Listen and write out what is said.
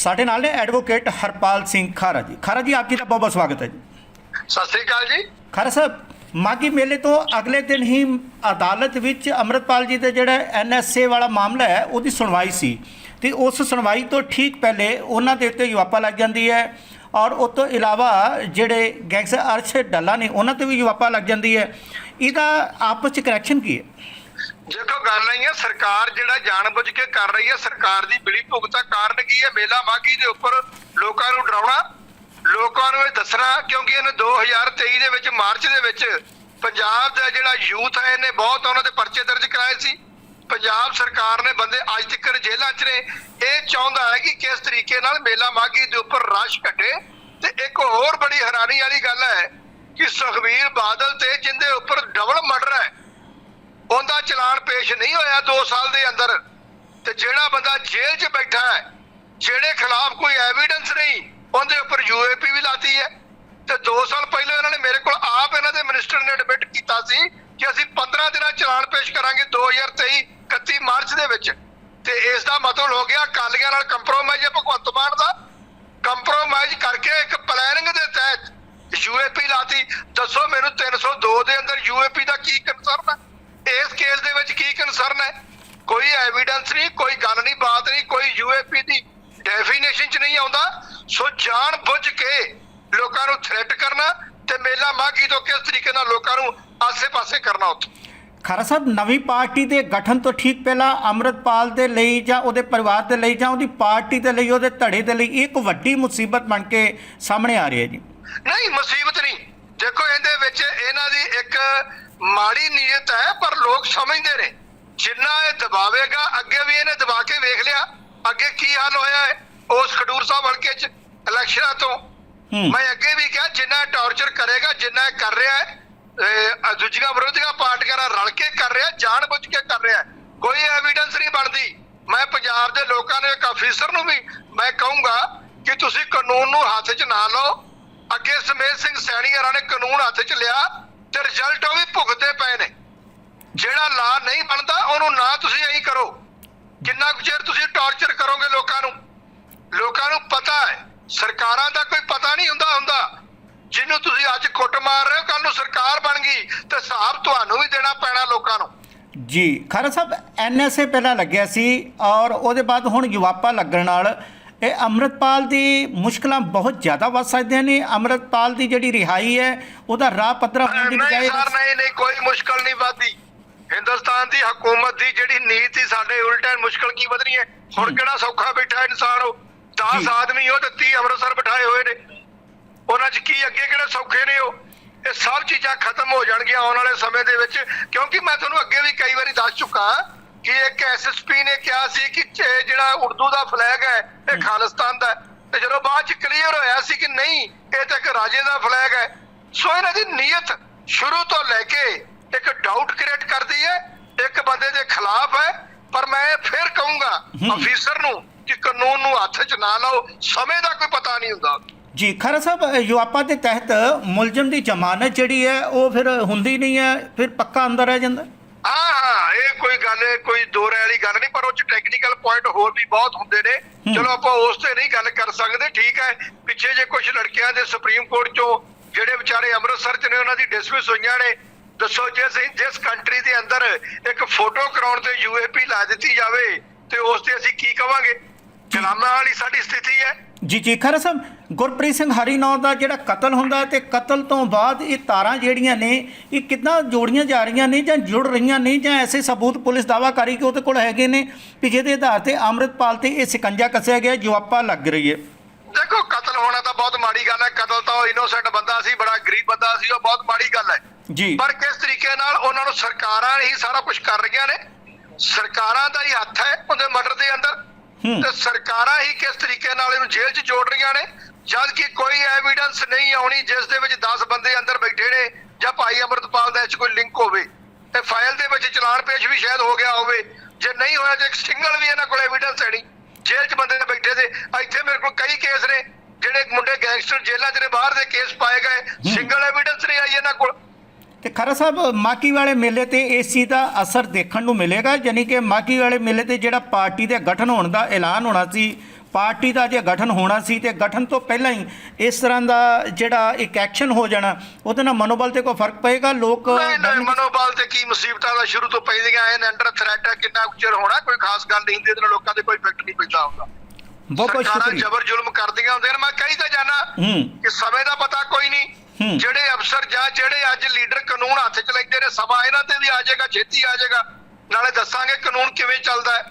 ਸਾਡੇ ਨਾਲ ਨੇ ਐਡਵੋਕੇਟ ਹਰਪਾਲ ਸਿੰਘ ਖਾਰਾ ਜੀ। ਖਾਰਾ ਜੀ ਆਪ ਜੀ ਦਾ ਬਹੁਤ ਬਹੁਤ ਸਵਾਗਤ ਹੈ ਜੀ। ਸਤਿ ਸ੍ਰੀ ਅਕਾਲ ਜੀ। ਖਾਰਾ ਸਾਹਿਬ ਮਾਗੀ ਮੇਲੇ ਤੋਂ ਅਗਲੇ ਦਿਨ ਹੀ ਅਦਾਲਤ ਵਿੱਚ ਅੰਮ੍ਰਿਤਪਾਲ ਜੀ ਦੇ ਜਿਹੜਾ ਐਨਐਸਏ ਵਾਲਾ ਮਾਮਲਾ ਹੈ ਉਹਦੀ ਸੁਣਵਾਈ ਸੀ। ਤੇ ਉਸ ਸੁਣਵਾਈ ਤੋਂ ਠੀਕ ਪਹਿਲੇ ਉਹਨਾਂ ਦੇ ਉੱਤੇ ਜਵਾਪਾ ਲੱਗ ਜਾਂਦੀ ਹੈ ਔਰ ਉਸ ਤੋਂ ਇਲਾਵਾ ਜਿਹੜੇ ਗੈਂਗਸਟਰ ਅਰਸ਼ ਡੱਲਾ ਨੇ ਉਹਨਾਂ ਤੇ ਵੀ ਜਵਾਪਾ ਲੱਗ ਜਾਂਦੀ ਹੈ। ਇਹਦਾ ਆਪਸ ਚ ਕਨੈਕਸ਼ਨ ਕੀ ਹੈ? ਦੇਖੋ ਗੱਲ ਆਈ ਹੈ, ਸਰਕਾਰ ਜਿਹੜਾ ਜਾਣਬੁੱਝ ਕੇ ਕਰ ਰਹੀ ਹੈ, ਸਰਕਾਰ ਦੀ ਬਿਲੀ ਭੁਗਤਾ ਕਾਰਨ ਕੀ ਹੈ? ਮੇਲਾ ਮਾਗੀ ਦੇ ਉੱਪਰ ਲੋਕਾਂ ਨੂੰ ਡਰਾਉਣਾ, ਲੋਕਾਂ ਨੂੰ ਇਹ ਦੱਸਣਾ, ਕਿਉਂਕਿ ਇਹਨੇ 2023 ਦੇ ਵਿੱਚ, ਮਾਰਚ ਦੇ ਵਿੱਚ ਪੰਜਾਬ ਦਾ ਜਿਹੜਾ ਯੂਥ ਹੈ, ਇਹਨੇ ਬਹੁਤ ਉਹਨਾਂ ਦੇ ਪਰਚੇ ਦਰਜ ਕਰਾਏ ਸੀ। ਪੰਜਾਬ ਸਰਕਾਰ ਨੇ ਬੰਦੇ ਅੱਜ ਤੱਕ ਜੇਲ੍ਹਾਂ 'ਚ ਨੇ। ਇਹ ਚਾਹੁੰਦਾ ਹੈ ਕਿ ਕਿਸ ਤਰੀਕੇ ਨਾਲ ਮੇਲਾ ਮਾਗੀ ਦੇ ਉੱਪਰ ਰਸ਼ ਘਟੇ। ਤੇ ਇੱਕ ਹੋਰ ਬੜੀ ਹੈਰਾਨੀ ਵਾਲੀ ਗੱਲ ਹੈ ਕਿ ਸੁਖਬੀਰ ਬਾਦਲ ਤੇ ਜਿੰਦੇ ਉੱਪਰ ਡਬਲ ਮਰਡਰ ਉਹਦਾ ਚਲਾਨ ਪੇਸ਼ ਨਹੀਂ ਹੋਇਆ 2 ਸਾਲ ਦੇ ਅੰਦਰ, ਤੇ ਜਿਹੜਾ ਬੰਦਾ ਜੇਲ੍ਹ 'ਚ ਬੈਠਾ ਹੈ, ਜਿਹੜੇ ਖਿਲਾਫ ਕੋਈ ਐਵੀਡੈਂਸ ਨਹੀਂ, ਉਹਦੇ ਉੱਪਰ ਯੂਏਪੀ ਵੀ ਲਾਤੀ ਹੈ। ਤੇ 2 ਸਾਲ ਪਹਿਲਾਂ ਇਹਨਾਂ ਨੇ ਮੇਰੇ ਕੋਲ ਆਪ ਇਹਨਾਂ ਦੇ ਮਿਨਿਸਟਰ ਨੇ ਐਡਮਿਟ ਕੀਤਾ ਸੀ ਕਿ ਅਸੀਂ 15 ਦਿਨਾਂ ਚਲਾਨ ਪੇਸ਼ ਕਰਾਂਗੇ 2023 31 ਮਾਰਚ ਦੇ ਵਿੱਚ। ਤੇ ਇਸ ਦਾ ਮਤਲਬ ਹੋ ਗਿਆ ਕਾਲੀਆਂ ਨਾਲ ਕੰਪਰੋਮਾਈਜ਼ ਹੈ ਭਗਵੰਤ ਮਾਨ ਦਾ। ਕੰਪਰੋਮਾਈਜ਼ ਕਰਕੇ ਇੱਕ ਪਲੈਨਿੰਗ ਦੇ ਤਹਿਤ ਯੂਏਪੀ ਲਾਤੀ। ਦੱਸੋ ਮੈਨੂੰ 302 ਦੇ ਅੰਦਰ ਯੂਏਪੀ ਦਾ ਕੀ ਕੰਸਰਨ ਹੈ ਇਸ ਕੇਸ ਦੇ ਵਿੱਚ ਕੀ ਕੰਸਰਨ ਹੈ। ਕੋਈ ਐਵੀਡੈਂਸ ਨਹੀਂ ਕੋਈ ਗੱਲ ਨਹੀਂ ਬਾਤ ਨਹੀਂ ਕੋਈ ਯੂਏਪੀ ਦੀ ਡੈਫੀਨੇਸ਼ਨ ਚ ਨਹੀਂ ਆਉਂਦਾ। ਸੋ ਜਾਣ ਬੁੱਝ ਕੇ ਲੋਕਾਂ ਨੂੰ ਥ੍ਰੈਟ ਕਰਨਾ ਤੇ ਮੇਲਾ ਮਾਗੀ ਤੋਂ ਕਿਸ ਤਰੀਕੇ ਨਾਲ ਲੋਕਾਂ ਨੂੰ ਆਸੇ-ਪਾਸੇ ਕਰਨਾ ਉੱਥੇ? ਖਾਰਾ ਸਾਹਿਬ ਨਵੀਂ ਪਾਰਟੀ ਦੇ ਗਠਨ ਤੋਂ ਠੀਕ ਪਹਿਲਾਂ ਅੰਮ੍ਰਿਤਪਾਲ ਦੇ ਲਈ ਜਾਂ ਉਹਦੇ ਪਰਿਵਾਰ ਦੇ ਲਈ ਜਾਂ ਉਹਦੀ ਪਾਰਟੀ ਦੇ ਲਈ ਉਹਦੇ ਧੜੇ ਦੇ ਲਈ ਇੱਕ ਵੱਡੀ ਮੁਸੀਬਤ ਬਣ ਕੇ ਸਾਹਮਣੇ ਆ ਰਹੀ ਹੈ ਜੀ। ਨਹੀਂ ਮੁਸੀਬਤ ਨਹੀਂ। ਦੇਖੋ ਇਹਦੇ ਵਿੱਚ ਇਹਨਾਂ ਦੀ ਇੱਕ ਮਾੜੀ ਨੀਅਤ ਹੈ ਪਰ ਲੋਕ ਸਮਝਦੇ ਨੇ। ਜਿੰਨਾ ਇਹ ਦਬਾਵੇਗਾ ਅੱਗੇ ਵੀ ਇਹਨੇ ਦਬਾ ਕੇ ਵੇਖ ਲਿਆ। ਅੱਗੇ ਕੀ ਹਾਲ ਹੋਇਆ ਹੈ? ਉਸ ਖਡੂਰ ਸਾਹਿਬ ਹਲਕੇ 'ਚ ਇਲੈਕਸ਼ਨਾਂ ਤੋਂ। ਮੈਂ ਅੱਗੇ ਵੀ ਕਿਹਾ ਜਿੰਨਾ ਟੌਰਚਰ ਕਰੇਗਾ ਜਿੰਨਾ ਇਹ ਕਰ ਰਿਹਾ ਹੈ ਦੂਜੀਆਂ ਵਿਰੋਧੀਆਂ ਪਾਰਟੀਆਂ ਨਾਲ ਰਲ ਕੇ ਕਰ ਰਿਹਾ ਜਾਣ ਬੁੱਝ ਕੇ ਕਰ ਰਿਹਾ ਕੋਈ ਐਵੀਡੈਂਸ ਨਹੀਂ ਬਣਦੀ। ਮੈਂ ਪੰਜਾਬ ਦੇ ਲੋਕਾਂ ਨੂੰ ਇੱਕ ਅਫੀਸਰ ਨੂੰ ਵੀ ਮੈਂ ਕਹੂੰਗਾ ਕਿ ਤੁਸੀਂ ਕਾਨੂੰਨ ਨੂੰ ਹੱਥ 'ਚ ਨਾ ਲਓ। ਅੱਗੇ ਸਮੇਤ ਸਿੰਘ ਸੈਣੀ ਹਰਾਂ ਨੇ ਕਾਨੂੰਨ ਹੱਥ 'ਚ ਲਿਆ ਤੇ ਰਿਜ਼ਲਟ ਉਹ ਵੀ ਭੁਗਤੇ ਪਏ ਨੇ। ਜਿਹੜਾ ਲਾ ਨਹੀਂ ਬਣਦਾ ਉਹਨੂੰ ਨਾ ਤੁਸੀਂ ਐਂ ਕਰੋ। ਕਿੰਨਾ ਕੁ ਚਿਰ ਤੁਸੀਂ ਟੌਰਚਰ ਕਰੋਗੇ ਲੋਕਾਂ ਨੂੰ? ਲੋਕਾਂ ਨੂੰ ਪਤਾ ਹੈ ਸਰਕਾਰਾਂ ਦਾ ਕੋਈ ਪਤਾ ਨਹੀਂ ਹੁੰਦਾ ਹੁੰਦਾ। ਜਿਹਨੂੰ ਤੁਸੀਂ ਅੱਜ ਕੁੱਟ ਮਾਰ ਰਹੇ ਹੋ ਕੱਲ ਨੂੰ ਸਰਕਾਰ ਬਣ ਗਈ ਤੇ ਹਿਸਾਬ ਤੁਹਾਨੂੰ ਵੀ ਦੇਣਾ ਪੈਣਾ ਲੋਕਾਂ ਨੂੰ। ਜੀ ਖਾਰਾ ਸਾਹਿਬ ਐਨਐਸਏ ਪਹਿਲਾਂ ਲੱਗਿਆ ਸੀ ਔਰ ਉਹਦੇ ਬਾਅਦ ਹੁਣ ਜਵਾਪਾ ਲੱਗਣ ਨਾਲ ਇਹ ਅੰਮ੍ਰਿਤਪਾਲ ਦੀ ਮੁਸ਼ਕਲਾਂ ਬਹੁਤ ਜ਼ਿਆਦਾ ਵੱਧ ਸਕਦੀਆਂ ਨੇ। ਅੰਮ੍ਰਿਤਪਾਲ ਦੀ ਜਿਹੜੀ ਰਿਹਾਈ ਹੈ ਉਹਦਾ ਰਾਹ ਪੱਧਰਾ ਹੋਣ ਦੀ ਬਜਾਏ ਨਹੀਂ ਨਹੀਂ ਕੋਈ ਮੁਸ਼ਕਲ ਨਹੀਂ ਵਾਦੀ ਹਿੰਦੁਸਤਾਨ ਦੀ ਹਕੂਮਤ ਦੀ ਜਿਹੜੀ ਨੀਤੀ ਸਾਡੇ ਉਲਟਾ ਮੁਸ਼ਕਲ ਕੀ ਵਧਣੀ ਹੈ? ਹੁਣ ਕਿਹੜਾ ਸੌਖਾ ਬੈਠਾ ਇਨਸਾਨ ਉਹ? 10 ਜੀ। ਆਦਮੀ ਉਹ ਤੇ 30 ਅੰਮ੍ਰਿਤਸਰ ਬਿਠਾਏ ਹੋਏ ਨੇ। ਉਹਨਾਂ 'ਚ ਕੀ ਅੱਗੇ ਕਿਹੜੇ ਸੌਖੇ ਨੇ ਉਹ? ਇਹ ਸਭ ਚੀਜ਼ਾਂ ਖਤਮ ਹੋ ਜਾਣਗੀਆਂ ਆਉਣ ਵਾਲੇ ਸਮੇਂ ਦੇ ਵਿੱਚ। ਕਿਉਂਕਿ ਮੈਂ ਤੁਹਾਨੂੰ ਅੱਗੇ ਵੀ ਕਈ ਵਾਰੀ ਦੱਸ ਚੁੱਕਾ ਕਿ ਇੱਕ ਐਸਐਸਪੀ ਨੇ ਕਿਹਾ ਸੀ ਕਿ ਜਿਹੜਾ ਉਰਦੂ ਦਾ ਫਲੈਗ ਹੈ ਇਹ ਖਾਲਿਸਤਾਨ ਦਾ। ਤੇ ਜਦੋਂ ਬਾਅਦ ਚ ਕਲੀਅਰ ਹੋਇਆ ਸੀ ਕਿ ਨਹੀਂ ਇਹ ਤਾਂ ਇੱਕ ਰਾਜੇ ਦਾ ਫਲੈਗ ਹੈ। ਸੋ ਇਹਨਾਂ ਦੀ ਨੀਅਤ ਸ਼ੁਰੂ ਤੋਂ ਲੈ ਕੇ ਇੱਕ ਡਾਊਟ ਕ੍ਰੀਏਟ ਕਰਦੀ ਹੈ ਇੱਕ ਬੰਦੇ ਦੇ ਖਿਲਾਫ ਹੈ ਪਰ ਮੈਂ ਫਿਰ ਕਹੂੰਗਾ ਅਫੀਸਰ ਨੂੰ ਕਿ ਕਾਨੂੰਨ ਨੂੰ ਹੱਥ 'ਚ ਨਾ ਲਓ ਸਮੇਂ ਦਾ ਕੋਈ ਪਤਾ ਨਹੀਂ ਹੁੰਦਾ। ਜੀ ਖਾਰਾ ਸਾਹਿਬ ਯੁਆਪਾ ਦੇ ਤਹਿਤ ਮੁਲਜ਼ਮ ਦੀ ਜ਼ਮਾਨਤ ਜਿਹੜੀ ਹੈ ਉਹ ਫਿਰ ਹੁੰਦੀ ਨਹੀਂ ਹੈ ਫਿਰ ਪੱਕਾ ਅੰਦਰ ਰਹਿ ਜਾਂਦਾ? ਹਾਂ ਹਾਂ ਇਹ ਕੋਈ ਗੱਲ ਕੋਈ ਦੋ ਰਾਏ ਵਾਲੀ ਗੱਲ ਨਹੀਂ ਪਰ ਉਹ ਚ ਟੈਕਨੀਕਲ ਪੁਆਇੰਟ ਹੋਰ ਵੀ ਬਹੁਤ ਹੁੰਦੇ ਨੇ। ਚਲੋ ਆਪਾਂ ਉਸ ਤੇ ਨਹੀਂ ਗੱਲ ਕਰ ਸਕਦੇ ਠੀਕ ਹੈ। ਪਿੱਛੇ ਜੇ ਕੁਝ ਲੜਕਿਆਂ ਦੇ ਸੁਪਰੀਮ ਕੋਰਟ ਚੋਂ ਜਿਹੜੇ ਵਿਚਾਰੇ ਅੰਮ੍ਰਿਤਸਰ ਚ ਨੇ ਉਹਨਾਂ ਦੀ ਡਿਸਮਿਸ ਹੋਈਆਂ ਨੇ ਦੱਸੋ ਜੇ ਅਸੀਂ ਜਿਸ ਕੰਟਰੀ ਦੇ ਅੰਦਰ ਇੱਕ ਫੋਟੋ ਕਰਾਉਣ ਤੇ ਯੂਏਪੀ ਲਾ ਦਿੱਤੀ ਜਾਵੇ ਤੇ ਉਸ ਤੇ ਅਸੀਂ ਕੀ ਕਵਾਂਗੇ? ਗੁਲਾਮਾਂ ਵਾਲੀ ਸਾਡੀ ਸਥਿਤੀ ਹੈ। ਜੀ ਜੀ ਖਰਾ ਸਾਹਿਬ ਗੁਰਪ੍ਰੀਤ ਸਿੰਘ ਹਰੀਨੌਰ ਦਾ ਜਿਹੜਾ ਕਤਲ ਹੁੰਦਾ ਤੇ ਕਤਲ ਤੋਂ ਬਾਅਦ ਇਹ ਤਾਰਾਂ ਜਿਹੜੀਆਂ ਨੇ ਇਹ ਕਿੱਦਾਂ ਜੋੜੀਆਂ ਜਾ ਰਹੀਆਂ ਨੇ ਜਾਂ ਜੁੜ ਰਹੀਆਂ ਨੇ ਜਾਂ ਐਸੇ ਸਬੂਤ ਪੁਲਿਸ ਦਾਵਾ ਕਰੀ ਕਿ ਉਹਦੇ ਕੋਲ ਹੈਗੇ ਨੇ ਕਿ ਜਿਹਦੇ ਆਧਾਰ ਤੇ ਅੰਮ੍ਰਿਤਪਾਲ ਤੇ ਇਹ ਸਿਕੰਜਾ ਕੱਸਿਆ ਗਿਆ ਜਵਾਪਾ ਲੱਗ ਰਹੀ ਹੈ। ਦੇਖੋ ਕਤਲ ਹੋਣਾ ਤਾਂ ਬਹੁਤ ਮਾੜੀ ਗੱਲ ਹੈ ਕਤਲ ਤਾਂ ਉਹ ਇਨੋਸੈਂਟ ਬੰਦਾ ਸੀ ਬੜਾ ਗਰੀਬ ਬੰਦਾ ਸੀ ਉਹ ਬਹੁਤ ਮਾੜੀ ਗੱਲ ਹੈ। ਜੀ। ਪਰ ਕਿਸ ਤਰੀਕੇ ਨਾਲ ਉਹਨਾਂ ਨੂੰ ਸਰਕਾਰਾਂ ਹੀ ਸਾਰਾ ਕੁਝ ਕਰ ਰਹੀਆਂ ਨੇ? ਸਰਕਾਰਾਂ ਦਾ ਹੀ ਹੱਥ ਹੈ ਉਹਦੇ ਮਰਡਰ ਦੇ ਅੰਦਰ। ਤੇ ਸਰਕਾਰਾਂ ਹੀ ਕਿਸ ਤਰੀਕੇ ਨਾਲ ਇਹਨੂੰ ਜੇਲ੍ਹ 'ਚ ਜੋੜ ਰਹੀਆਂ ਨੇ? ਜਦ ਕਿ ਕੋਈ ਐਵੀਡੈਂਸ ਨਹੀਂ ਆਉਣੀ ਜਿਸ ਦੇ ਵਿੱਚ 10 ਬੰਦੇ ਅੰਦਰ ਬੈਠੇ ਨੇ ਜਾਂ ਭਾਈ ਅਮਰਤਪਾਲ ਦਾ ਇਹ 'ਚ ਕੋਈ ਲਿੰਕ ਹੋਵੇ। ਤੇ ਫਾਈਲ ਦੇ ਵਿੱਚ ਚਲਾਨ ਪੇਸ਼ ਵੀ ਸ਼ਾਇਦ ਹੋ ਗਿਆ ਹੋਵੇ। ਜੇ ਨਹੀਂ ਹੋਇਆ ਤੇ ਇੱਕ ਸਿੰਗਲ ਵੀ ਇਹਨਾਂ ਕੋਲ ਐਵੀਡੈਂਸ ਹੈ ਨਹੀਂ। ਜੇਲ੍ਹ 'ਚ ਬੰਦੇ ਬੈਠੇ ਤੇ ਇੱਥੇ ਮੇਰੇ ਕੋਲ ਕਈ ਕੇਸ ਨੇ। ਜਿਹੜੇ ਮੁੰਡੇ ਗੈਂਗਸਟਰ ਜੇਲ੍ਹਾਂ 'ਚ ਨੇ ਬਾਹਰ ਦੇ ਕੇਸ ਪਾਏ ਗਏ ਸਿੰਗਲ ਐਵੀਡੈਂਸ ਨਹੀਂ ਆਈ ਇਹਨਾਂ ਕੋਲ। ਤੇ ਖਰਾ ਸਾਹਿਬ ਮਾਕੀ ਵਾਲੇ ਮੇਲੇ ਤੇ ਇਸ ਚੀਜ਼ ਦਾ ਅਸਰ ਦੇਖਣ ਨੂੰ ਮਿਲੇਗਾ? ਯਾਨੀ ਕਿ ਮਾਕੀ ਵਾਲੇ ਮੇਲੇ ਤੇ ਜਿਹੜਾ ਪਾਰਟੀ ਦੇ ਗਠਨ ਹੋਣ ਦਾ ਐਲਾਨ ਹੋਣਾ ਸੀ ਪਾਰਟੀ ਦਾ ਜੇ ਗਠਨ ਹੋਣਾ ਸੀ ਤੇ ਗਠਨ ਤੋਂ ਪਹਿਲਾਂ ਹੀ ਇਸ ਤਰ੍ਹਾਂ ਦਾ ਜਿਹੜਾ ਇੱਕ ਐਕਸ਼ਨ ਹੋ ਜਾਣਾ ਉਹਦੇ ਨਾਲ ਮਨੋਬਲ ਤੇ ਕੋਈ ਫ਼ਰਕ ਪਏਗਾ? ਲੋਕ ਮਨੋਬਲ ਤੇ ਕੀ ਮੁਸੀਬਤਾਂ ਦਾ ਸ਼ੁਰੂ ਤੋਂ ਪੈਂਦੀਆਂ ਆਏ ਨੇ ਅੰਡਰ ਥ੍ਰੈਟ ਕਿੰਨਾ ਚਿਰ ਹੋਣਾ ਕੋਈ ਖਾਸ ਗੱਲ ਨਹੀਂ ਹੁੰਦੀ ਇਹਦੇ ਨਾਲ ਲੋਕਾਂ ਦੇ ਕੋਈ ਇਫੈਕਟ ਨਹੀਂ ਪੈਂਦਾ ਹੁੰਦਾ। ਬਹੁਤ ਬਹੁਤ ਸਰਕਾਰਾਂ ਸ਼ੁਕਰੀਆ ਜ਼ਬਰ ਜ਼ੁਲਮ ਕਰਦੀਆਂ ਹੁੰਦੀਆਂ ਨੇ ਮੈਂ ਕਹੀ ਤਾਂ ਜਾਣਾ ਹੂੰ। ਕਿ ਸਮੇਂ ਦਾ ਪਤਾ ਕੋਈ ਨਹੀਂ ਹੂੰ। ਜਿਹੜੇ ਅਫਸਰ ਜਾਂ ਜਿਹੜੇ ਅੱਜ ਲੀਡਰ ਕਾਨੂੰਨ ਹੱਥ 'ਚ ਲੈਂਦੇ ਨੇ ਸਮਾਂ ਇਹਨਾਂ ਤੇ ਵੀ ਆ ਜਾਏਗਾ ਛੇਤੀ ਆ ਜਾਏਗਾ। ਨਾਲੇ ਦੱਸਾਂਗੇ ਕਾਨੂੰਨ ਕਿਵੇਂ ਚੱਲਦਾ ਹੈ।